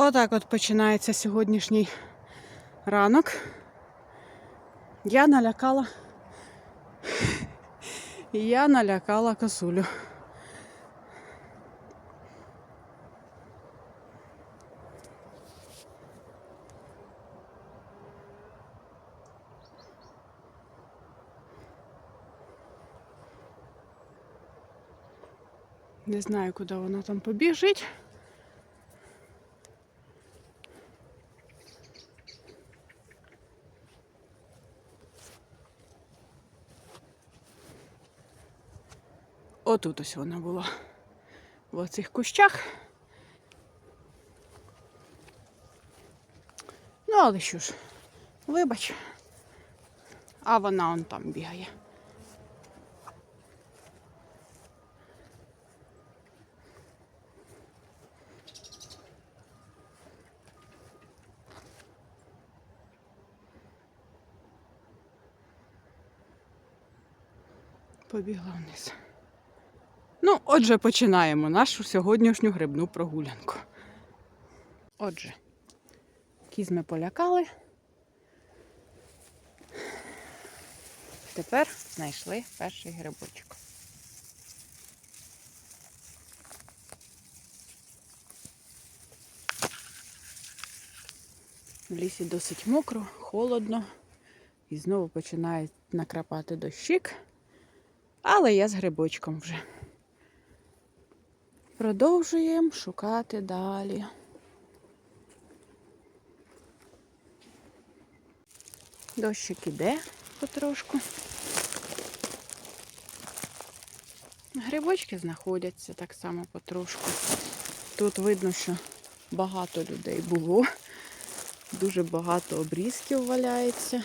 Отак от починається сьогоднішній ранок. Я налякала. Я налякала косулю. Не знаю, куди вона там побіжить. Отут ось вона була. В оцих кущах. Ну, але що ж, вибач. А вона он там бігає. Побігла вниз. Ну, отже, починаємо нашу сьогоднішню грибну прогулянку. Отже, кіз ми полякали. Тепер знайшли перший грибочок. В лісі досить мокро, холодно. І знову починає накрапати дощик. Але я з грибочком вже. Продовжуємо шукати далі. Дощик іде потрошку. Грибочки знаходяться так само потрошку. Тут видно, що багато людей було. Дуже багато обрізків валяється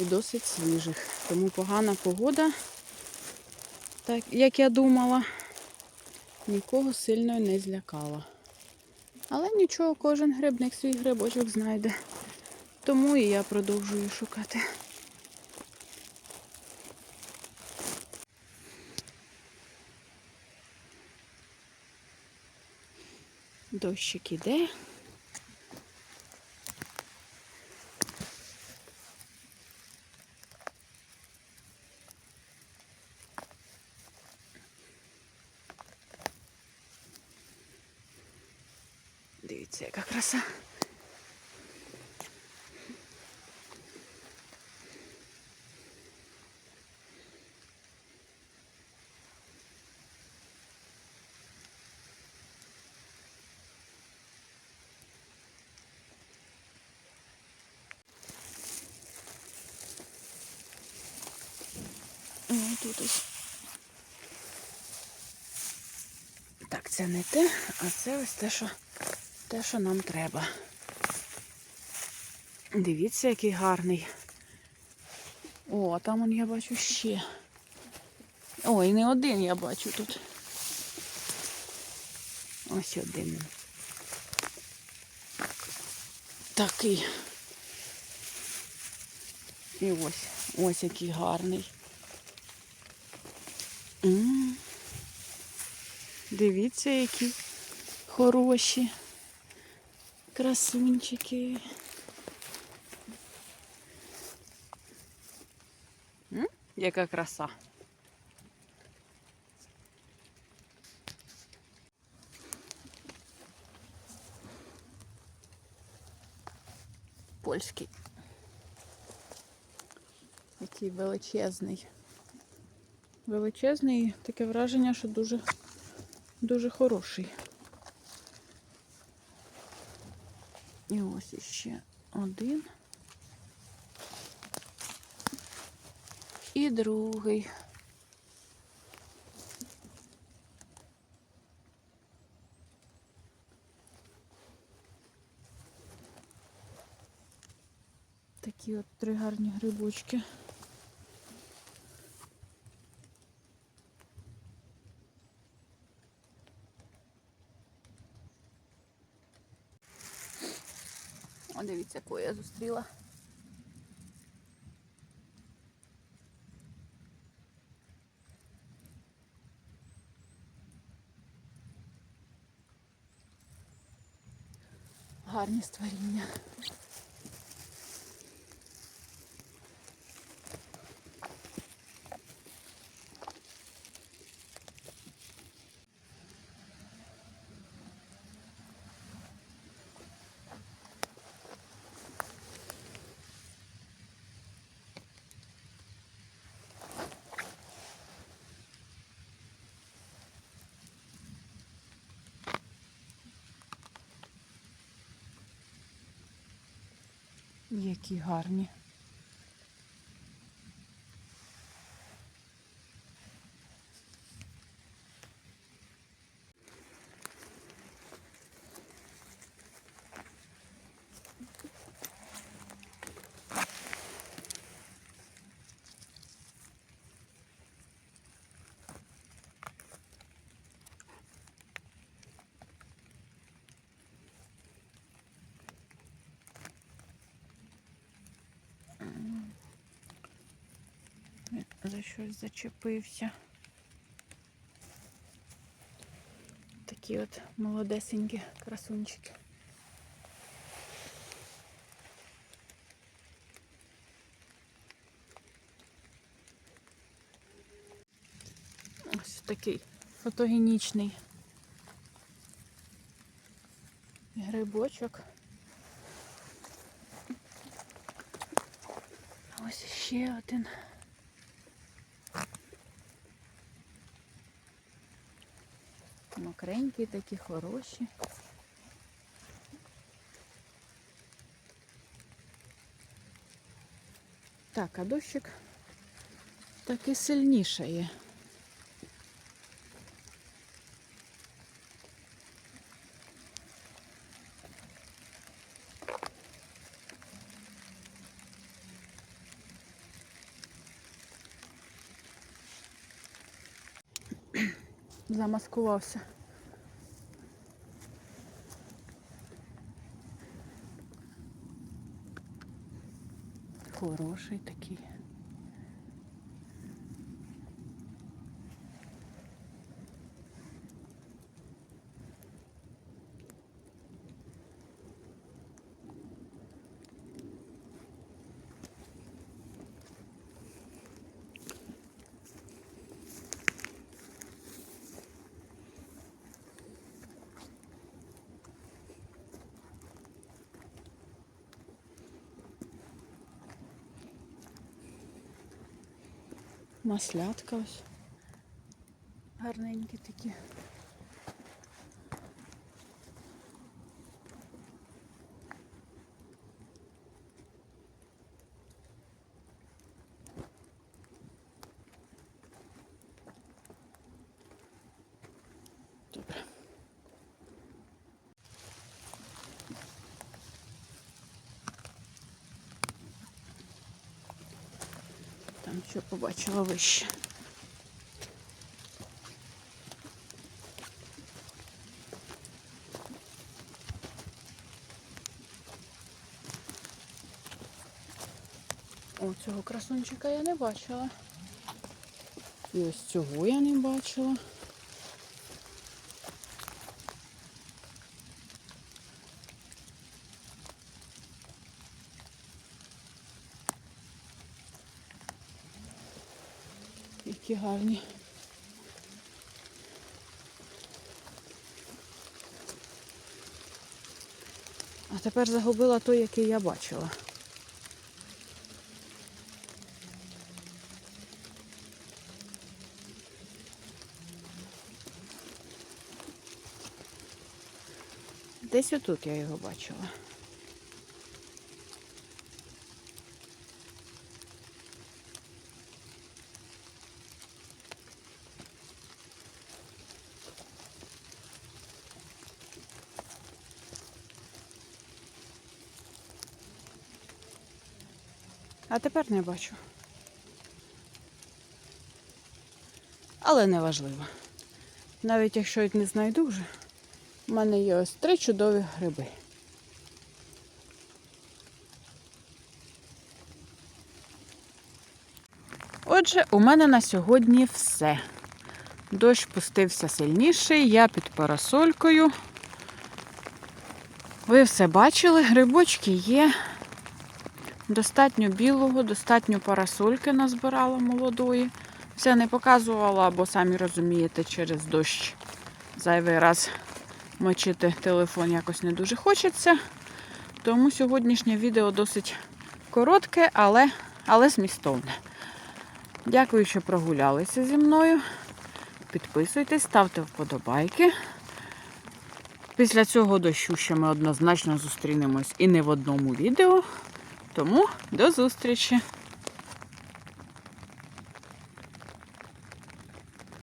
і досить свіжих. Тому погана погода, так як я думала, нікого сильно не злякала. Але нічого, кожен грибник свій грибочок знайде. Тому і я продовжую шукати. Дощик іде. Дивіться, яка краса. О, тут ось. Так, це не те, а це ось те, що те, що нам треба. Дивіться, який гарний. О, там он я бачу ще. Ой, не один я бачу тут. Ось один. Такий. І ось, ось який гарний. М -м -м. Дивіться, які хороші красунчики. М? Яка краса. Польський. Який величезний. Величезний, таке враження, що дуже, дуже хороший. І ось іще один. І другий. Такі от три гарні грибочки. О, дивіться, яку я зустріла. Гарні створіння. Які гарні. За щось зачепився. Такі от молодесенькі красунчики. Ось такий фотогенічний грибочок. Ось ще один. Мокренькі такі хороші. Так, а дощик таки сильнішає. Замаскувався. Хороший такий. Маслятка ось. Гарненькі такі. Там що побачила вище. О, цього красунчика я не бачила. І ось цього я не бачила. Які гарні. А тепер загубила той, який я бачила. Десь отут я його бачила. А тепер не бачу. Але не важливо. Навіть якщо їх не знайду вже, в мене є ось три чудові гриби. Отже, у мене на сьогодні все. Дощ пустився сильніший, я під парасолькою. Ви все бачили, грибочки є. Достатньо білого, достатньо парасольки назбирала молодої. Все не показувала, бо самі розумієте, через дощ зайвий раз мочити телефон якось не дуже хочеться. Тому сьогоднішнє відео досить коротке, але, але змістовне. Дякую, що прогулялися зі мною. Підписуйтесь, ставте вподобайки. Після цього дощу ще ми однозначно зустрінемось і не в одному відео. Тому до зустрічі!